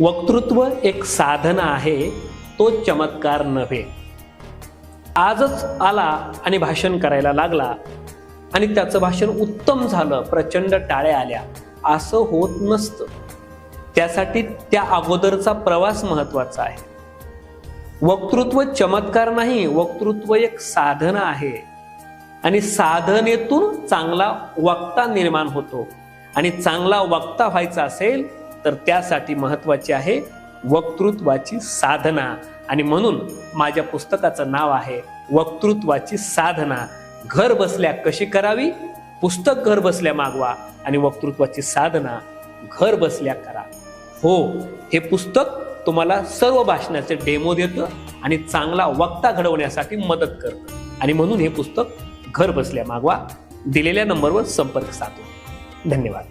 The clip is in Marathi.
वक्तृत्व एक साधन आहे तो चमत्कार नव्हे. आजच आला आणि भाषण करायला लागला आणि त्याचं भाषण उत्तम झालं प्रचंड टाळ्या आल्या. असं होत नसतं. त्यासाठी त्या अगोदरचा प्रवास महत्त्वाचा आहे. वक्तृत्व चमत्कार नाही वक्तृत्व एक साधन आहे. आणि साधनेतून चांगला वक्ता निर्माण होतो. आणि चांगला वक्ता व्हायचा असेल तर त्यासाठी महत्वाची आहे वक्तृत्वाची साधना. आणि म्हणून माझ्या पुस्तकाचं नाव आहे वक्तृत्वाची साधना. घर बसल्या कशी करावी? पुस्तक घर बसल्या मागवा आणि वक्तृत्वाची साधना घर बसल्या करा. हो हे पुस्तक तुम्हाला सर्व भाषणाचे डेमो देतं आणि चांगला वक्ता घडवण्यासाठी मदत करतं. आणि म्हणून हे पुस्तक घर बसल्या मागवा. दिलेल्या नंबरवर संपर्क साधू धन्यवाद.